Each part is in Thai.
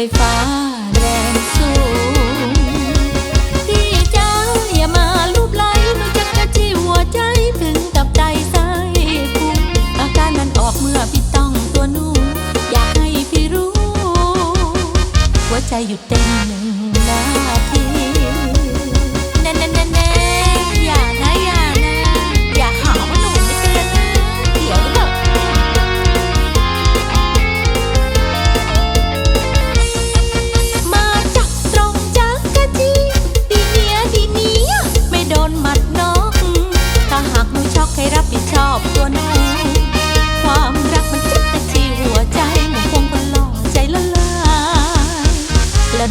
ไฟฟ้าแรงสูงพี่จ้าอย่ามาลูบไล้หนูจะกระชี้หัวใจถึงตับไตไส้พุงอาการมันออกเมื่อพี่ต้องตัวนู้มอยากให้พี่รู้ หัวใจหยุดเต้นหนึ่ง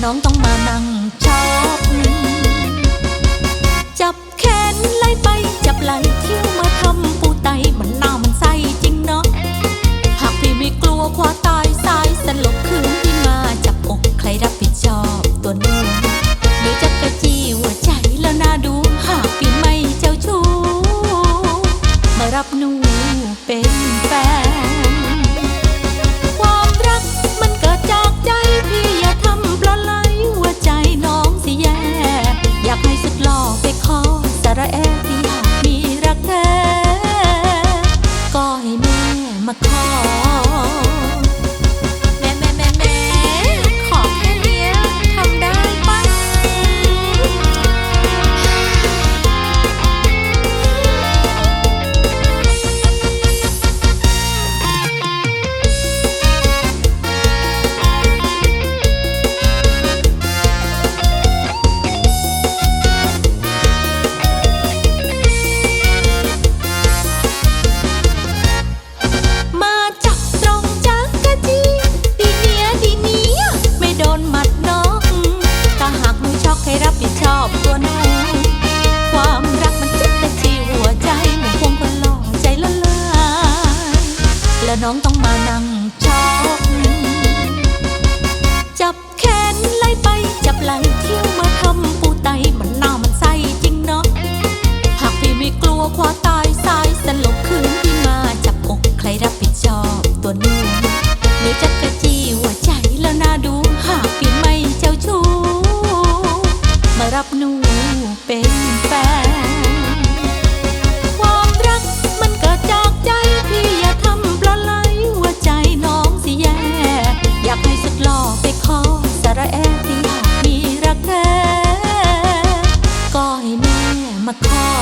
น้องต้องมานั่งจ อบตัวหนู ความรักมันจุกแต่ที่หัวใจมันูคงคนหล่อใจละลายแล้วน้องต้องมานั่งช็อกจับแขนไล่ไปจับไหล่เที่ยวมาทำปูไตมันหน้ามันใสจริงเนาะหากพี่ไม่กลัวความ my car.